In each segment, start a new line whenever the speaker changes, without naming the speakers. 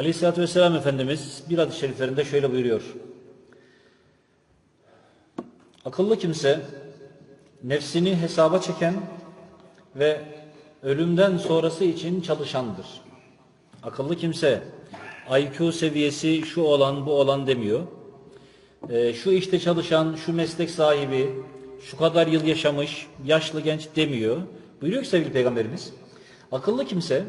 Aleyhisselatü Vesselam Efendimiz bir hadis-i şeriflerinde şöyle buyuruyor. Akıllı kimse nefsini hesaba çeken ve ölümden sonrası için çalışandır. Akıllı kimse IQ seviyesi şu olan bu olan demiyor. Ee, şu işte çalışan, şu meslek sahibi, şu kadar yıl yaşamış, yaşlı genç demiyor. Buyuruyor ki sevgili peygamberimiz. Akıllı kimse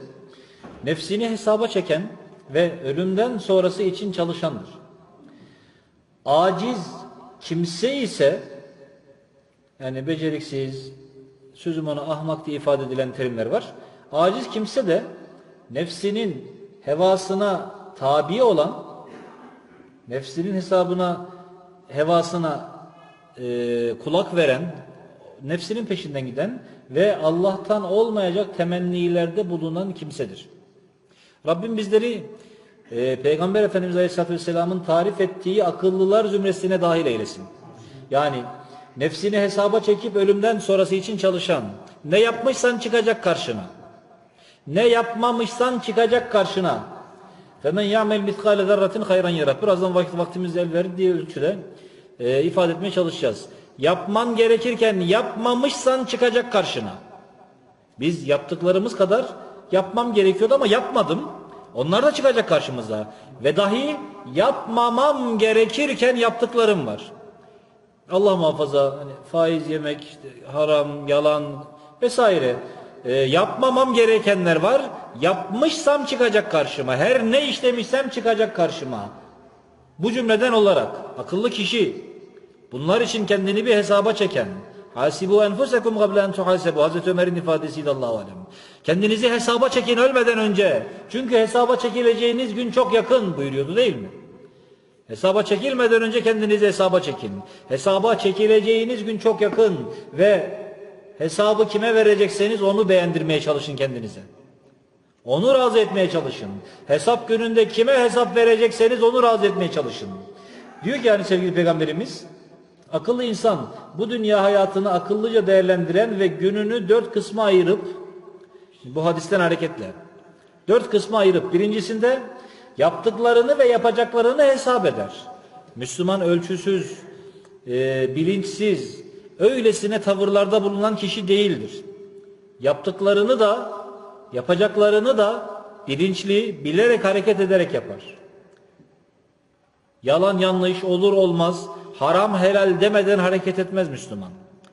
nefsini hesaba çeken ve ölümden sonrası için çalışandır. Aciz kimse ise yani beceriksiz, sözüm ona ahmak diye ifade edilen terimler var. Aciz kimse de nefsinin hevasına tabi olan, nefsinin hesabına, hevasına e, kulak veren, nefsinin peşinden giden ve Allah'tan olmayacak temennilerde bulunan kimsedir. Rabbim bizleri e, Peygamber Efendimiz Aleyhisselatü Vesselam'ın tarif ettiği akıllılar zümresine dahil eylesin. Yani nefsini hesaba çekip ölümden sonrası için çalışan, ne yapmışsan çıkacak karşına. Ne yapmamışsan çıkacak karşına. Femen ya'mel mitkale zerratin hayran yarat. Birazdan vakit vaktimiz el verir diye ölçüde e, ifade etmeye çalışacağız. Yapman gerekirken yapmamışsan çıkacak karşına. Biz yaptıklarımız kadar yapmam gerekiyordu ama yapmadım. Onlar da çıkacak karşımıza. Ve dahi yapmamam gerekirken yaptıklarım var. Allah muhafaza hani faiz yemek, işte haram, yalan vesaire. E, yapmamam gerekenler var. Yapmışsam çıkacak karşıma. Her ne işlemişsem çıkacak karşıma. Bu cümleden olarak akıllı kişi bunlar için kendini bir hesaba çeken Hasibu enfusekum qabla en tuhasebu. Hazreti Ömer'in ifadesiydi Allahu alem. Kendinizi hesaba çekin ölmeden önce. Çünkü hesaba çekileceğiniz gün çok yakın buyuruyordu değil mi? Hesaba çekilmeden önce kendinizi hesaba çekin. Hesaba çekileceğiniz gün çok yakın ve hesabı kime verecekseniz onu beğendirmeye çalışın kendinize. Onu razı etmeye çalışın. Hesap gününde kime hesap verecekseniz onu razı etmeye çalışın. Diyor ki yani sevgili peygamberimiz akıllı insan bu dünya hayatını akıllıca değerlendiren ve gününü dört kısma ayırıp bu hadisten hareketle dört kısma ayırıp birincisinde yaptıklarını ve yapacaklarını hesap eder. Müslüman ölçüsüz, e, bilinçsiz, öylesine tavırlarda bulunan kişi değildir. Yaptıklarını da, yapacaklarını da bilinçli, bilerek hareket ederek yapar. Yalan yanlış olur olmaz, haram helal demeden hareket etmez Müslüman.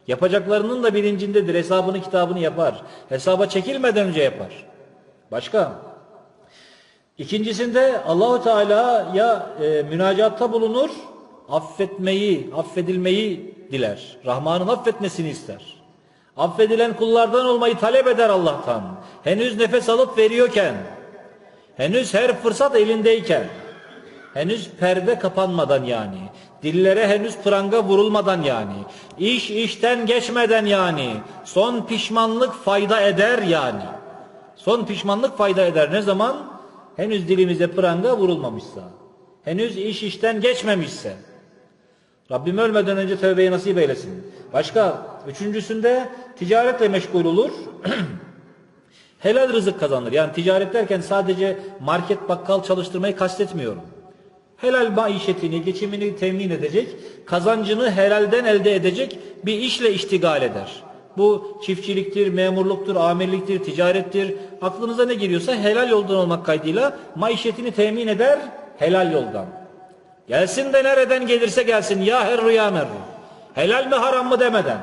Yapacaklarının da bilincindedir, hesabını kitabını yapar. Hesaba çekilmeden önce yapar. Başka? İkincisinde Allahu Teala ya e, münacatta bulunur, affetmeyi, affedilmeyi diler. Rahman'ın affetmesini ister. Affedilen kullardan olmayı talep eder Allah'tan. Henüz nefes alıp veriyorken, henüz her fırsat elindeyken, henüz perde kapanmadan yani, dillere henüz pranga vurulmadan yani, iş işten geçmeden yani, son pişmanlık fayda eder yani. Son pişmanlık fayda eder ne zaman? henüz dilimize pranga vurulmamışsa, henüz iş işten geçmemişse, Rabbim ölmeden önce tövbeyi nasip eylesin. Başka, üçüncüsünde ticaretle meşgul olur, helal rızık kazanır. Yani ticaret derken sadece market bakkal çalıştırmayı kastetmiyorum. Helal maişetini, geçimini temin edecek, kazancını helalden elde edecek bir işle iştigal eder. Bu çiftçiliktir, memurluktur, amirliktir, ticarettir. Aklınıza ne giriyorsa helal yoldan olmak kaydıyla maişetini temin eder helal yoldan. Gelsin de nereden gelirse gelsin ya her ya merru. Helal mi haram mı demeden.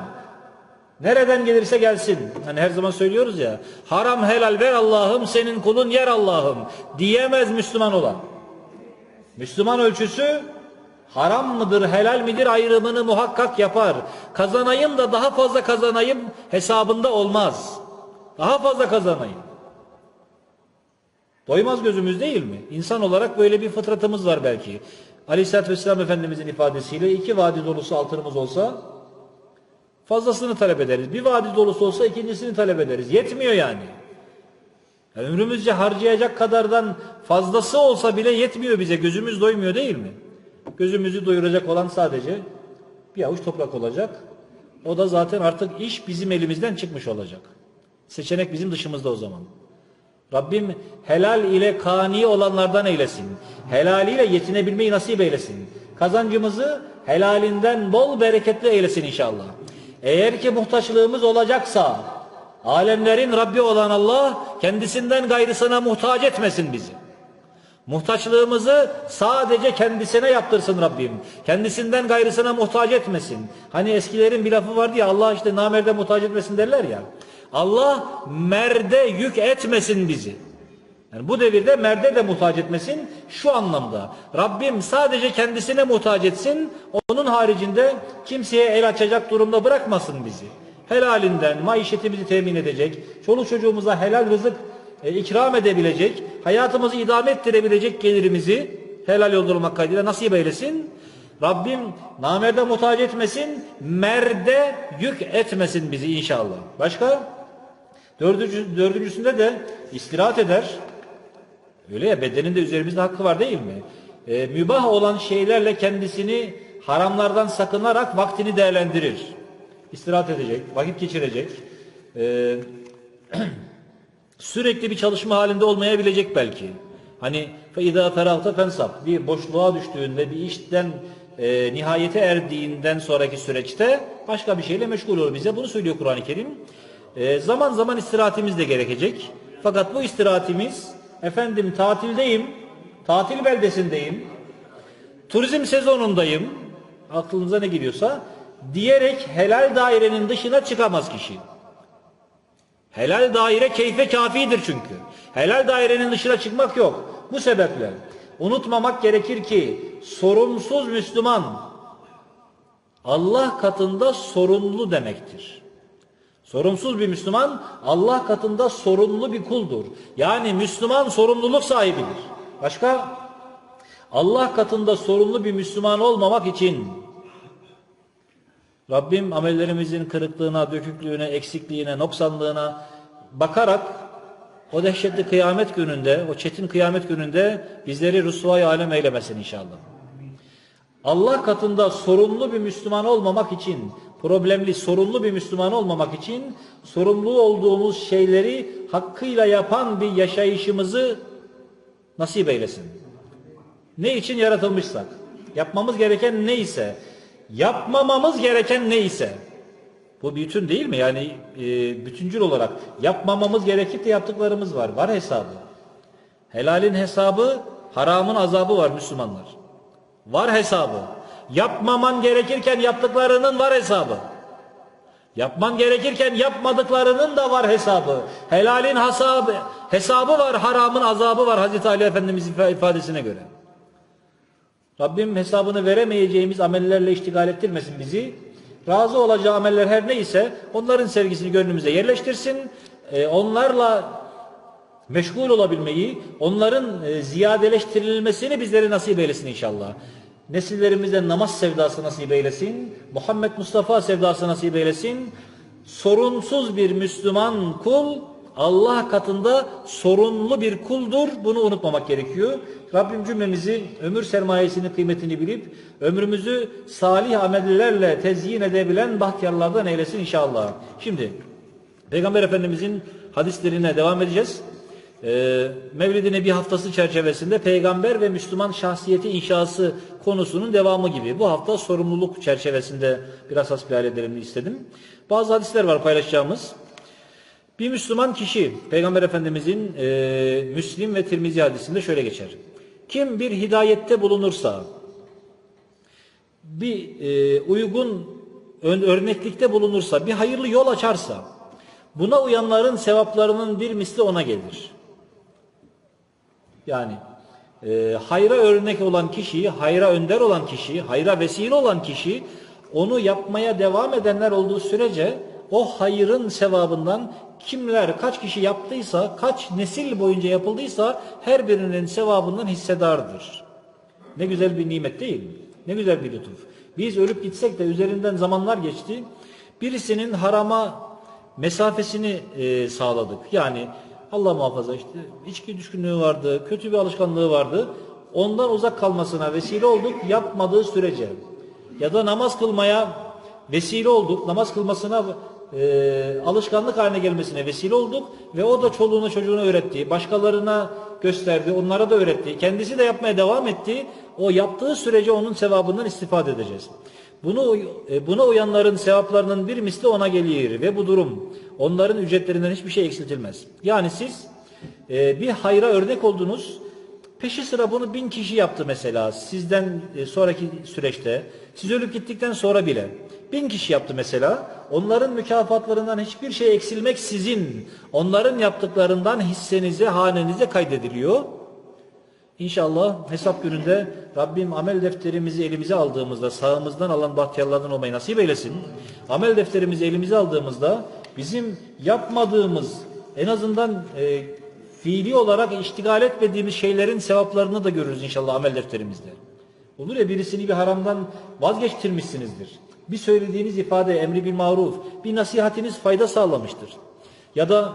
Nereden gelirse gelsin. Hani her zaman söylüyoruz ya. Haram helal ver Allah'ım senin kulun yer Allah'ım. Diyemez Müslüman olan. Müslüman ölçüsü haram mıdır, helal midir ayrımını muhakkak yapar. Kazanayım da daha fazla kazanayım hesabında olmaz. Daha fazla kazanayım. Doymaz gözümüz değil mi? İnsan olarak böyle bir fıtratımız var belki. Aleyhisselatü Vesselam Efendimizin ifadesiyle iki vadi dolusu altınımız olsa fazlasını talep ederiz. Bir vadi dolusu olsa ikincisini talep ederiz. Yetmiyor yani. Yani ömrümüzce harcayacak kadardan fazlası olsa bile yetmiyor bize. Gözümüz doymuyor değil mi? Gözümüzü doyuracak olan sadece bir avuç toprak olacak. O da zaten artık iş bizim elimizden çıkmış olacak. Seçenek bizim dışımızda o zaman. Rabbim helal ile kani olanlardan eylesin. Helaliyle yetinebilmeyi nasip eylesin. Kazancımızı helalinden bol bereketli eylesin inşallah. Eğer ki muhtaçlığımız olacaksa alemlerin Rabbi olan Allah kendisinden gayrısına muhtaç etmesin bizi. Muhtaçlığımızı sadece kendisine yaptırsın Rabbim. Kendisinden gayrısına muhtaç etmesin. Hani eskilerin bir lafı vardı ya Allah işte namerde muhtaç etmesin derler ya. Allah merde yük etmesin bizi. Yani bu devirde merde de muhtaç etmesin şu anlamda. Rabbim sadece kendisine muhtaç etsin. Onun haricinde kimseye el açacak durumda bırakmasın bizi. Helalinden maişetimizi temin edecek, çoluk çocuğumuza helal rızık e, ikram edebilecek, hayatımızı idame ettirebilecek gelirimizi helal yolda olmak kaydıyla nasip eylesin. Rabbim namerde muhtaç etmesin, merde yük etmesin bizi inşallah. Başka? Dördüncü, dördüncüsünde de istirahat eder. Öyle ya bedeninde üzerimizde hakkı var değil mi? E, mübah olan şeylerle kendisini haramlardan sakınarak vaktini değerlendirir İstirahat edecek, vakit geçirecek. E, sürekli bir çalışma halinde olmayabilecek belki. Hani فَاِذَا فَرَغْتَ فَنْسَبْ Bir boşluğa düştüğünde, bir işten e, nihayete erdiğinden sonraki süreçte başka bir şeyle meşgul olur bize. Bunu söylüyor Kur'an-ı Kerim. E, zaman zaman istirahatimiz de gerekecek. Fakat bu istirahatimiz efendim tatildeyim, tatil beldesindeyim, turizm sezonundayım, aklınıza ne geliyorsa diyerek helal dairenin dışına çıkamaz kişi. Helal daire keyfe kafidir çünkü. Helal dairenin dışına çıkmak yok. Bu sebeple unutmamak gerekir ki sorumsuz Müslüman Allah katında sorumlu demektir. Sorumsuz bir Müslüman Allah katında sorumlu bir kuldur. Yani Müslüman sorumluluk sahibidir. Başka? Allah katında sorumlu bir Müslüman olmamak için Rabbim amellerimizin kırıklığına, döküklüğüne, eksikliğine, noksanlığına bakarak o dehşetli kıyamet gününde, o çetin kıyamet gününde bizleri rüsvay alem eylemesin inşallah. Allah katında sorumlu bir Müslüman olmamak için, problemli, sorumlu bir Müslüman olmamak için sorumlu olduğumuz şeyleri hakkıyla yapan bir yaşayışımızı nasip eylesin. Ne için yaratılmışsak, yapmamız gereken neyse, yapmamamız gereken neyse, bu bütün değil mi? Yani e, bütüncül olarak yapmamamız gerekip de yaptıklarımız var. Var hesabı. Helalin hesabı, haramın azabı var Müslümanlar. Var hesabı. Yapmaman gerekirken yaptıklarının var hesabı. Yapman gerekirken yapmadıklarının da var hesabı. Helalin hesabı, hesabı var, haramın azabı var Hazreti Ali Efendimiz ifadesine göre. Rabbim hesabını veremeyeceğimiz amellerle iştigal ettirmesin bizi. Razı olacağı ameller her neyse onların sevgisini gönlümüze yerleştirsin. Ee, onlarla meşgul olabilmeyi, onların e, ziyadeleştirilmesini bizlere nasip eylesin inşallah. Nesillerimize namaz sevdası nasip eylesin. Muhammed Mustafa sevdası nasip eylesin. Sorunsuz bir Müslüman kul Allah katında sorunlu bir kuldur. Bunu unutmamak gerekiyor. Rabbim cümlemizi ömür sermayesinin kıymetini bilip ömrümüzü salih amellerle tezyin edebilen bahtiyarlardan eylesin inşallah. Şimdi Peygamber Efendimizin hadislerine devam edeceğiz. Ee, Mevlid-i haftası çerçevesinde peygamber ve Müslüman şahsiyeti inşası konusunun devamı gibi. Bu hafta sorumluluk çerçevesinde biraz hasbihal edelim istedim. Bazı hadisler var paylaşacağımız. Bir Müslüman kişi Peygamber Efendimizin e, Müslim ve Tirmizi hadisinde şöyle geçer. Kim bir hidayette bulunursa, bir e, uygun örneklikte bulunursa, bir hayırlı yol açarsa, buna uyanların sevaplarının bir misli ona gelir. Yani e, hayra örnek olan kişi, hayra önder olan kişi, hayra vesile olan kişi, onu yapmaya devam edenler olduğu sürece o hayırın sevabından kimler kaç kişi yaptıysa, kaç nesil boyunca yapıldıysa her birinin sevabından hissedardır. Ne güzel bir nimet değil mi? Ne güzel bir lütuf. Biz ölüp gitsek de üzerinden zamanlar geçti. Birisinin harama mesafesini e, sağladık. Yani Allah muhafaza işte içki düşkünlüğü vardı, kötü bir alışkanlığı vardı. Ondan uzak kalmasına vesile olduk yapmadığı sürece. Ya da namaz kılmaya vesile olduk, namaz kılmasına e, alışkanlık haline gelmesine vesile olduk ve o da çoluğunu çocuğunu öğretti, başkalarına gösterdi, onlara da öğretti. Kendisi de yapmaya devam etti. O yaptığı sürece onun sevabından istifade edeceğiz. Bunu e, buna uyanların sevaplarının bir misli ona gelir ve bu durum onların ücretlerinden hiçbir şey eksiltilmez. Yani siz e, bir hayra örnek oldunuz. Peşi sıra bunu bin kişi yaptı mesela sizden e, sonraki süreçte. Siz ölüp gittikten sonra bile bin kişi yaptı mesela. Onların mükafatlarından hiçbir şey eksilmek sizin onların yaptıklarından hissenize, hanenize kaydediliyor. İnşallah hesap gününde Rabbim amel defterimizi elimize aldığımızda sağımızdan alan bahtiyarlardan olmayı nasip eylesin. Amel defterimizi elimize aldığımızda bizim yapmadığımız en azından e, fiili olarak iştigal etmediğimiz şeylerin sevaplarını da görürüz inşallah amel defterimizde. Olur ya birisini bir haramdan vazgeçtirmişsinizdir. Bir söylediğiniz ifade emri bil maruf, bir nasihatiniz fayda sağlamıştır. Ya da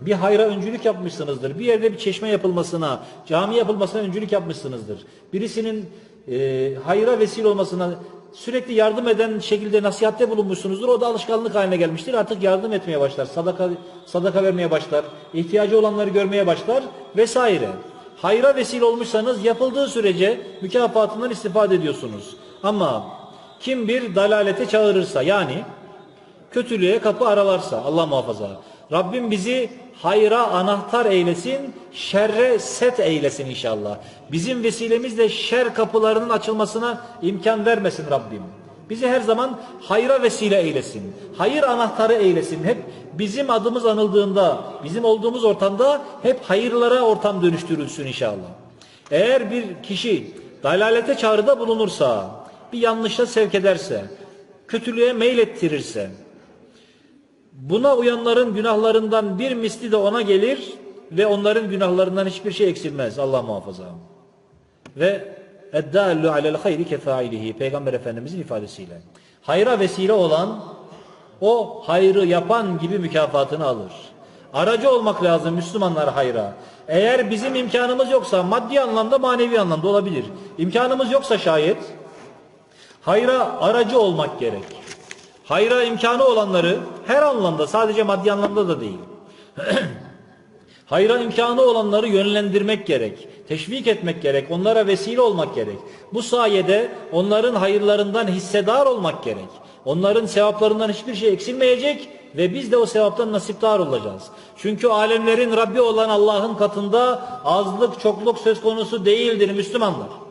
bir hayra öncülük yapmışsınızdır. Bir yerde bir çeşme yapılmasına, cami yapılmasına öncülük yapmışsınızdır. Birisinin e, hayra vesile olmasına sürekli yardım eden şekilde nasihatte bulunmuşsunuzdur. O da alışkanlık haline gelmiştir. Artık yardım etmeye başlar. Sadaka sadaka vermeye başlar. ihtiyacı olanları görmeye başlar vesaire. Hayra vesile olmuşsanız yapıldığı sürece mükafatından istifade ediyorsunuz. Ama kim bir dalalete çağırırsa yani kötülüğe kapı aralarsa Allah muhafaza. Rabbim bizi hayra anahtar eylesin, şerre set eylesin inşallah. Bizim vesilemizle şer kapılarının açılmasına imkan vermesin Rabbim. Bizi her zaman hayra vesile eylesin. Hayır anahtarı eylesin. Hep bizim adımız anıldığında, bizim olduğumuz ortamda hep hayırlara ortam dönüştürülsün inşallah. Eğer bir kişi dalalete çağrıda bulunursa, bir yanlışa sevk ederse, kötülüğe meylettirirse, Buna uyanların günahlarından bir misli de ona gelir ve onların günahlarından hiçbir şey eksilmez. Allah muhafaza. Ve eddallu alel hayri kefailihi Peygamber Efendimizin ifadesiyle. Hayra vesile olan o hayrı yapan gibi mükafatını alır. Aracı olmak lazım Müslümanlar hayra. Eğer bizim imkanımız yoksa maddi anlamda manevi anlamda olabilir. İmkanımız yoksa şayet hayra aracı olmak gerek. Hayra imkanı olanları her anlamda sadece maddi anlamda da değil. Hayra imkanı olanları yönlendirmek gerek, teşvik etmek gerek, onlara vesile olmak gerek. Bu sayede onların hayırlarından hissedar olmak gerek. Onların sevaplarından hiçbir şey eksilmeyecek ve biz de o sevaptan nasiptar olacağız. Çünkü alemlerin Rabbi olan Allah'ın katında azlık çokluk söz konusu değildir Müslümanlar.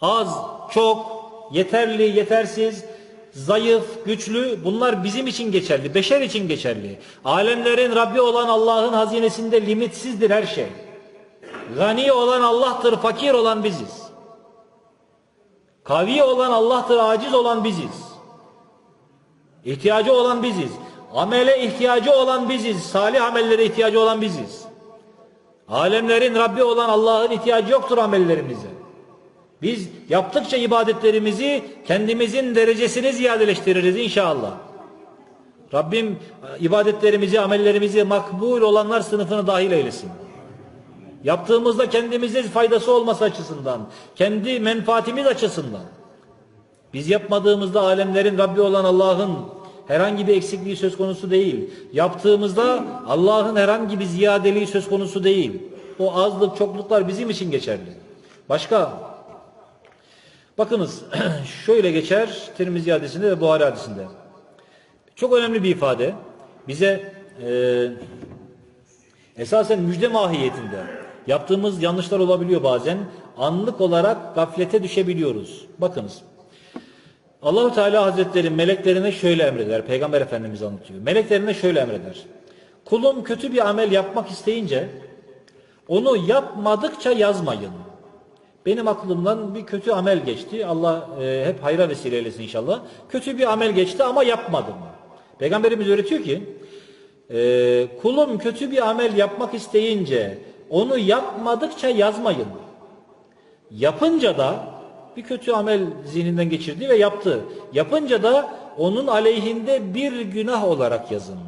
Az, çok, yeterli, yetersiz, zayıf, güçlü bunlar bizim için geçerli, beşer için geçerli. Alemlerin Rabbi olan Allah'ın hazinesinde limitsizdir her şey. Gani olan Allah'tır, fakir olan biziz. Kavi olan Allah'tır, aciz olan biziz. İhtiyacı olan biziz. Amele ihtiyacı olan biziz. Salih amellere ihtiyacı olan biziz. Alemlerin Rabbi olan Allah'ın ihtiyacı yoktur amellerimize. Biz yaptıkça ibadetlerimizi kendimizin derecesini ziyadeleştiririz inşallah. Rabbim ibadetlerimizi, amellerimizi makbul olanlar sınıfına dahil eylesin. Yaptığımızda kendimize faydası olması açısından, kendi menfaatimiz açısından. Biz yapmadığımızda alemlerin Rabbi olan Allah'ın herhangi bir eksikliği söz konusu değil. Yaptığımızda Allah'ın herhangi bir ziyadeliği söz konusu değil. O azlık, çokluklar bizim için geçerli. Başka Bakınız şöyle geçer Tirmizi hadisinde ve Buhari hadisinde. Çok önemli bir ifade. Bize e, esasen müjde mahiyetinde yaptığımız yanlışlar olabiliyor bazen. Anlık olarak gaflete düşebiliyoruz. Bakınız. Allahu Teala Hazretleri meleklerine şöyle emreder. Peygamber Efendimiz anlatıyor. Meleklerine şöyle emreder. Kulum kötü bir amel yapmak isteyince onu yapmadıkça yazmayın. Benim aklımdan bir kötü amel geçti. Allah e, hep hayra vesile eylesin inşallah. Kötü bir amel geçti ama yapmadım. Peygamberimiz öğretiyor ki e, kulum kötü bir amel yapmak isteyince onu yapmadıkça yazmayın. Yapınca da bir kötü amel zihninden geçirdi ve yaptı. Yapınca da onun aleyhinde bir günah olarak yazın.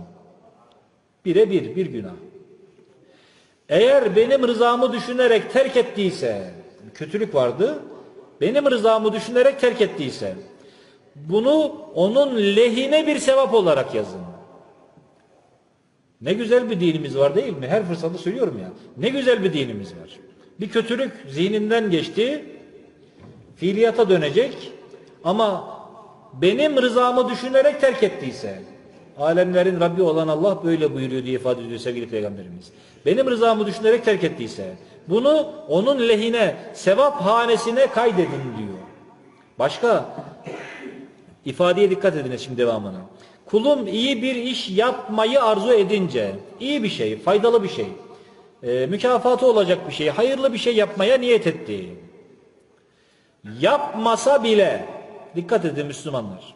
Bire bir, bir günah. Eğer benim rızamı düşünerek terk ettiyse kötülük vardı. Benim rızamı düşünerek terk ettiyse Bunu onun lehine bir sevap olarak yazın. Ne güzel bir dinimiz var değil mi? Her fırsatta söylüyorum ya. Ne güzel bir dinimiz var. Bir kötülük zihninden geçti, fiiliyata dönecek ama benim rızamı düşünerek terk ettiyse, alemlerin Rabbi olan Allah böyle buyuruyor diye ifade ediyor sevgili Peygamberimiz. Benim rızamı düşünerek terk ettiyse, bunu onun lehine, sevap hanesine kaydedin diyor. Başka ifadeye dikkat edin şimdi devamına. Kulum iyi bir iş yapmayı arzu edince, iyi bir şey, faydalı bir şey, e, mükafatı olacak bir şey, hayırlı bir şey yapmaya niyet etti. Yapmasa bile, dikkat edin Müslümanlar.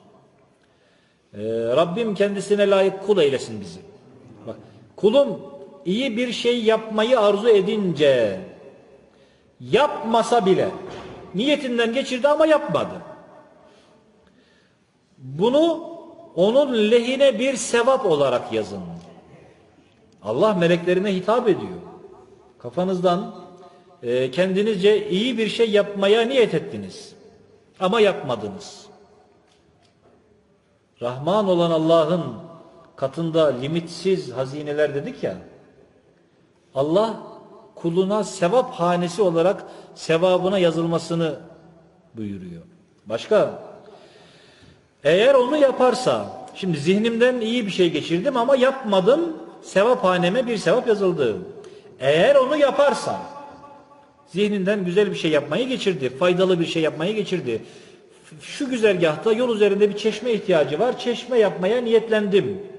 E, Rabbim kendisine layık kul eylesin bizi. Bak, kulum iyi bir şey yapmayı arzu edince, yapmasa bile, niyetinden geçirdi ama yapmadı. Bunu onun lehine bir sevap olarak yazın. Allah meleklerine hitap ediyor. Kafanızdan e, kendinizce iyi bir şey yapmaya niyet ettiniz. Ama yapmadınız. Rahman olan Allah'ın katında limitsiz hazineler dedik ya. Allah kuluna sevap hanesi olarak sevabına yazılmasını buyuruyor. Başka eğer onu yaparsa, şimdi zihnimden iyi bir şey geçirdim ama yapmadım, sevap haneme bir sevap yazıldı. Eğer onu yaparsa, zihninden güzel bir şey yapmayı geçirdi, faydalı bir şey yapmayı geçirdi. Şu güzergahta yol üzerinde bir çeşme ihtiyacı var, çeşme yapmaya niyetlendim.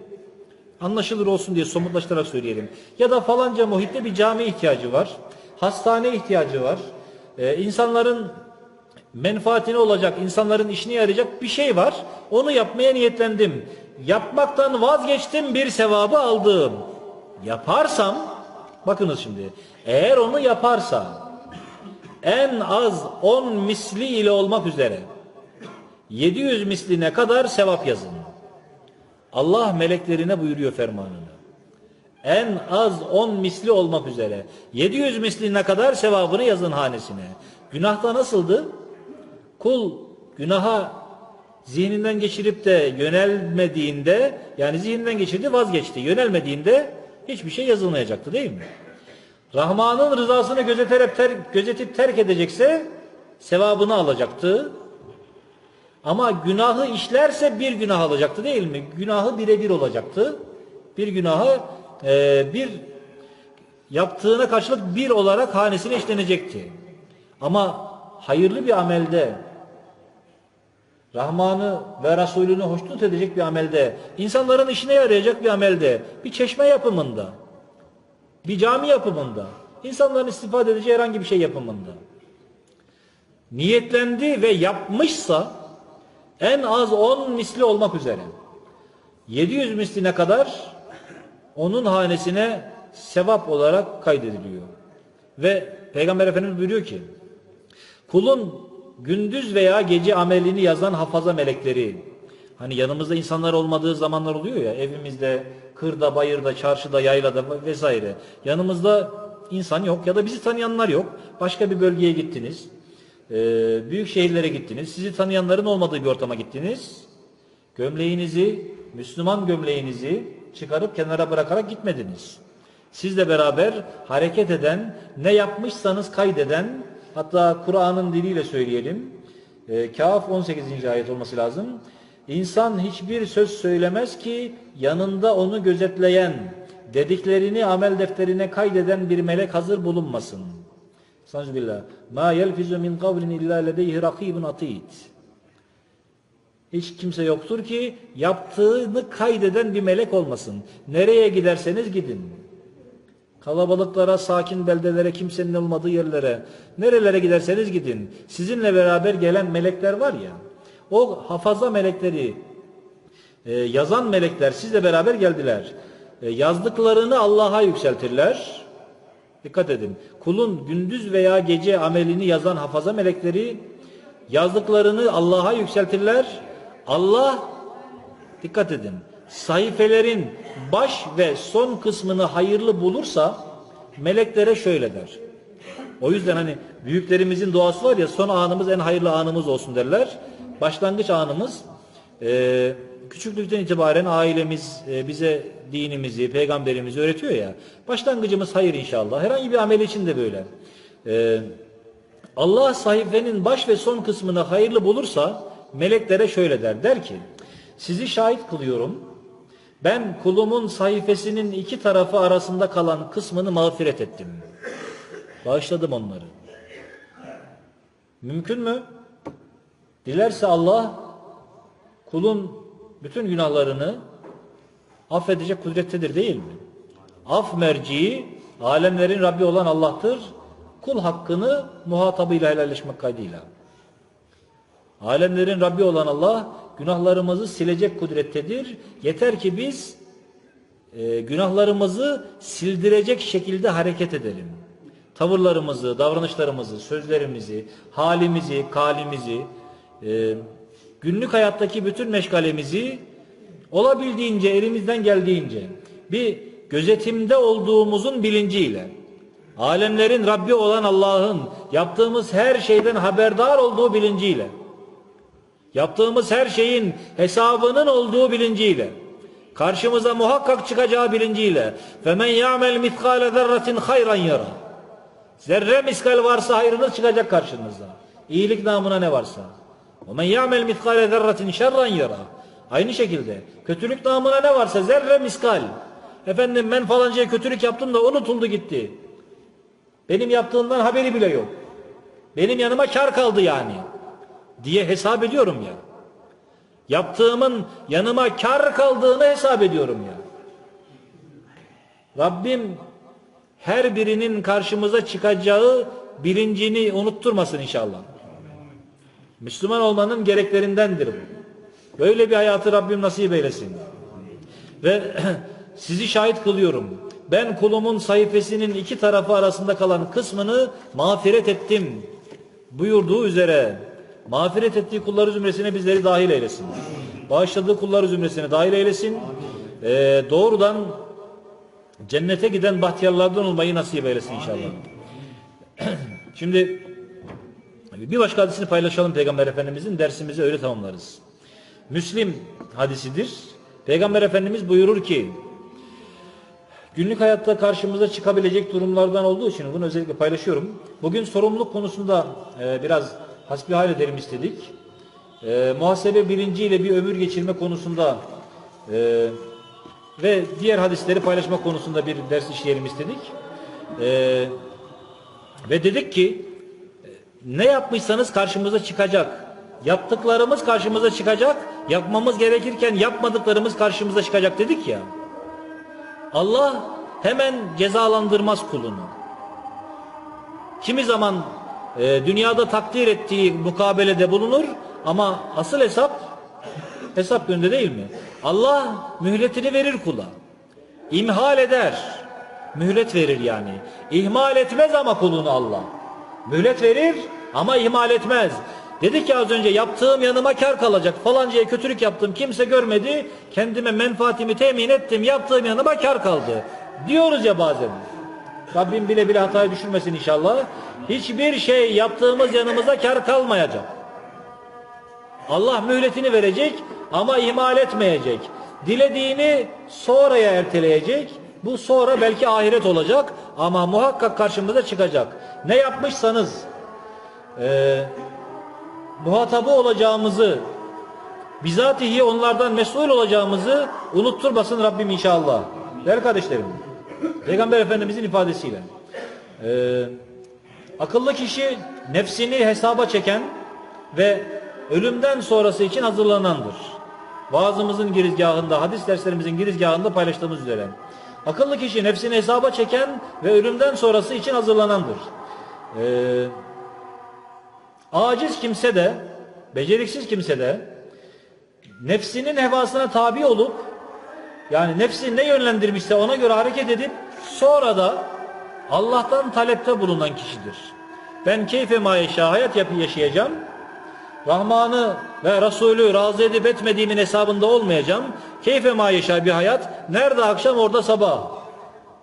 Anlaşılır olsun diye somutlaştırarak söyleyelim. Ya da falanca muhitte bir cami ihtiyacı var, hastane ihtiyacı var. Ee, insanların menfaatine olacak, insanların işine yarayacak bir şey var. Onu yapmaya niyetlendim. Yapmaktan vazgeçtim, bir sevabı aldım. Yaparsam, bakınız şimdi, eğer onu yaparsa, en az 10 misli ile olmak üzere, 700 misline kadar sevap yazın. Allah meleklerine buyuruyor fermanını. En az 10 misli olmak üzere, 700 misline kadar sevabını yazın hanesine. Günahta nasıldı? Kul günaha zihninden geçirip de yönelmediğinde yani zihninden geçirdi vazgeçti. Yönelmediğinde hiçbir şey yazılmayacaktı değil mi? Rahman'ın rızasını gözeterek ter, gözetip terk edecekse sevabını alacaktı. Ama günahı işlerse bir günah alacaktı değil mi? Günahı birebir olacaktı. Bir günahı e, bir yaptığına karşılık bir olarak hanesine işlenecekti. Ama hayırlı bir amelde Rahman'ı ve Resulünü hoşnut edecek bir amelde, insanların işine yarayacak bir amelde, bir çeşme yapımında, bir cami yapımında, insanların istifade edeceği herhangi bir şey yapımında niyetlendi ve yapmışsa en az 10 misli olmak üzere 700 misline kadar onun hanesine sevap olarak kaydediliyor. Ve Peygamber Efendimiz buyuruyor ki kulun gündüz veya gece amelini yazan hafaza melekleri hani yanımızda insanlar olmadığı zamanlar oluyor ya evimizde, kırda, bayırda, çarşıda, yaylada vesaire yanımızda insan yok ya da bizi tanıyanlar yok. Başka bir bölgeye gittiniz. Ee, büyük şehirlere gittiniz. Sizi tanıyanların olmadığı bir ortama gittiniz. Gömleğinizi, Müslüman gömleğinizi çıkarıp kenara bırakarak gitmediniz. Sizle beraber hareket eden, ne yapmışsanız kaydeden Hatta Kur'an'ın diliyle söyleyelim. E, Kaf 18. ayet olması lazım. İnsan hiçbir söz söylemez ki yanında onu gözetleyen, dediklerini amel defterine kaydeden bir melek hazır bulunmasın. Sancubillah. Ma yelfizu min kavlin illa ledeyhi rakibun atid. Hiç kimse yoktur ki yaptığını kaydeden bir melek olmasın. Nereye giderseniz gidin. Kalabalıklara, sakin beldelere, kimsenin olmadığı yerlere, nerelere giderseniz gidin. Sizinle beraber gelen melekler var ya, o hafaza melekleri, e, yazan melekler sizle beraber geldiler. E, yazdıklarını Allah'a yükseltirler. Dikkat edin. Kulun gündüz veya gece amelini yazan hafaza melekleri yazdıklarını Allah'a yükseltirler. Allah, dikkat edin, sayfelerin baş ve son kısmını hayırlı bulursa meleklere şöyle der. O yüzden hani büyüklerimizin duası var ya son anımız en hayırlı anımız olsun derler. Başlangıç anımız e, küçüklükten itibaren ailemiz e, bize dinimizi, peygamberimizi öğretiyor ya. Başlangıcımız hayır inşallah. Herhangi bir amel için de böyle. E, Allah sayfenin baş ve son kısmını hayırlı bulursa meleklere şöyle der. Der ki sizi şahit kılıyorum. Ben kulumun sayfasının iki tarafı arasında kalan kısmını mağfiret ettim. Bağışladım onları. Mümkün mü? Dilerse Allah kulun bütün günahlarını affedecek kudrettedir değil mi? Af merciği alemlerin Rabbi olan Allah'tır. Kul hakkını muhatabıyla helalleşmek kaydıyla. Alemlerin Rabbi olan Allah günahlarımızı silecek kudrettedir. Yeter ki biz e, günahlarımızı sildirecek şekilde hareket edelim. Tavırlarımızı, davranışlarımızı, sözlerimizi, halimizi, kalimizi, e, günlük hayattaki bütün meşgalemizi olabildiğince elimizden geldiğince bir gözetimde olduğumuzun bilinciyle alemlerin Rabbi olan Allah'ın yaptığımız her şeyden haberdar olduğu bilinciyle yaptığımız her şeyin hesabının olduğu bilinciyle karşımıza muhakkak çıkacağı bilinciyle ve men ya'mel mitkale zerratin hayran yara zerre miskal varsa hayrınız çıkacak karşınıza. İyilik namına ne varsa. وَمَنْ يَعْمَلْ مِثْقَالَ ذَرَّةٍ شَرًّا يَرَى Aynı şekilde kötülük namına ne varsa zerre miskal. Efendim ben falancaya kötülük yaptım da unutuldu gitti. Benim yaptığımdan haberi bile yok. Benim yanıma kar kaldı yani. Diye hesap ediyorum ya. Yaptığımın yanıma kar kaldığını hesap ediyorum ya. Rabbim her birinin karşımıza çıkacağı bilincini unutturmasın inşallah. Müslüman olmanın gereklerindendir bu. Böyle bir hayatı Rabbim nasip eylesin. Ve sizi şahit kılıyorum. Ben kulumun sayfasının iki tarafı arasında kalan kısmını mağfiret ettim. Buyurduğu üzere mağfiret ettiği kulları zümresine bizleri dahil eylesin. Bağışladığı kulları zümresine dahil eylesin. Ee, doğrudan cennete giden bahtiyarlardan olmayı nasip eylesin inşallah. Şimdi bir başka hadisini paylaşalım Peygamber Efendimizin dersimizi öyle tamamlarız. Müslim hadisidir. Peygamber Efendimiz buyurur ki günlük hayatta karşımıza çıkabilecek durumlardan olduğu için bunu özellikle paylaşıyorum. Bugün sorumluluk konusunda e, biraz hasbihal edelim istedik. E, muhasebe bilinciyle bir ömür geçirme konusunda e, ve diğer hadisleri paylaşma konusunda bir ders işleyelim istedik. E, ve dedik ki ne yapmışsanız karşımıza çıkacak. Yaptıklarımız karşımıza çıkacak. Yapmamız gerekirken yapmadıklarımız karşımıza çıkacak dedik ya. Allah hemen cezalandırmaz kulunu. Kimi zaman e, dünyada takdir ettiği mukabelede bulunur ama asıl hesap hesap gününde değil mi? Allah mühletini verir kula. İmhal eder. Mühlet verir yani. İhmal etmez ama kulunu Allah. Mühlet verir ama ihmal etmez. Dedi ki az önce yaptığım yanıma kar kalacak. Falancaya kötülük yaptım kimse görmedi. Kendime menfaatimi temin ettim. Yaptığım yanıma kar kaldı. Diyoruz ya bazen. Rabbim bile bile hataya düşürmesin inşallah. Hiçbir şey yaptığımız yanımıza kar kalmayacak. Allah mühletini verecek ama ihmal etmeyecek. Dilediğini sonraya erteleyecek. Bu sonra belki ahiret olacak ama muhakkak karşımıza çıkacak. Ne yapmışsanız e, muhatabı olacağımızı bizatihi onlardan mesul olacağımızı unutturmasın Rabbim inşallah. Değerli kardeşlerim, Peygamber Efendimizin ifadesiyle e, akıllı kişi nefsini hesaba çeken ve ölümden sonrası için hazırlanandır. Vaazımızın girizgahında, hadis derslerimizin girizgahında paylaştığımız üzere. Akıllı kişi nefsini hesaba çeken ve ölümden sonrası için hazırlanandır. Ee, aciz kimse de, beceriksiz kimse de nefsinin hevasına tabi olup yani nefsi ne yönlendirmişse ona göre hareket edip sonra da Allah'tan talepte bulunan kişidir. Ben keyfe mayeşa hayat yapı yaşayacağım. Rahman'ı ve Resulü razı edip etmediğimin hesabında olmayacağım. Keyfe mayeşa bir hayat. Nerede akşam orada sabah.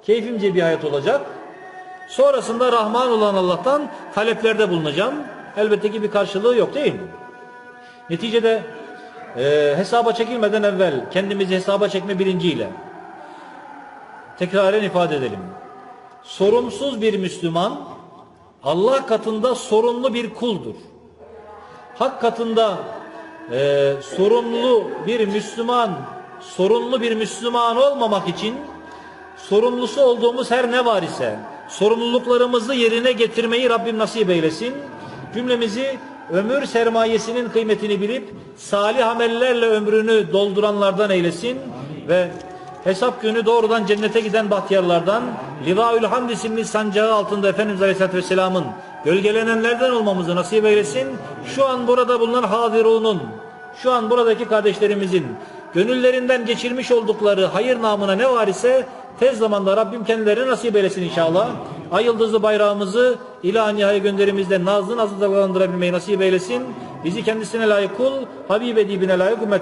Keyfimce bir hayat olacak. Sonrasında Rahman olan Allah'tan taleplerde bulunacağım. Elbette ki bir karşılığı yok değil mi? Neticede e, hesaba çekilmeden evvel kendimizi hesaba çekme bilinciyle tekraren ifade edelim. Sorumsuz bir Müslüman Allah katında sorumlu bir kuldur. Hak katında e, sorumlu bir Müslüman, sorumlu bir Müslüman olmamak için sorumlusu olduğumuz her ne var ise sorumluluklarımızı yerine getirmeyi Rabbim nasip eylesin. Cümlemizi ömür sermayesinin kıymetini bilip salih amellerle ömrünü dolduranlardan eylesin ve hesap günü doğrudan cennete giden bahtiyarlardan Livaül Hamd isimli sancağı altında Efendimiz Aleyhisselatü Vesselam'ın gölgelenenlerden olmamızı nasip eylesin. Şu an burada bulunan hadirunun şu an buradaki kardeşlerimizin gönüllerinden geçirmiş oldukları hayır namına ne var ise tez zamanda Rabbim kendilerine nasip eylesin inşallah. Ay yıldızlı bayrağımızı ilahi nihai gönderimizde nazlı nazlı dalgalandırabilmeyi nasip eylesin. Bizi kendisine layık kul, Habib edibine layık ümmet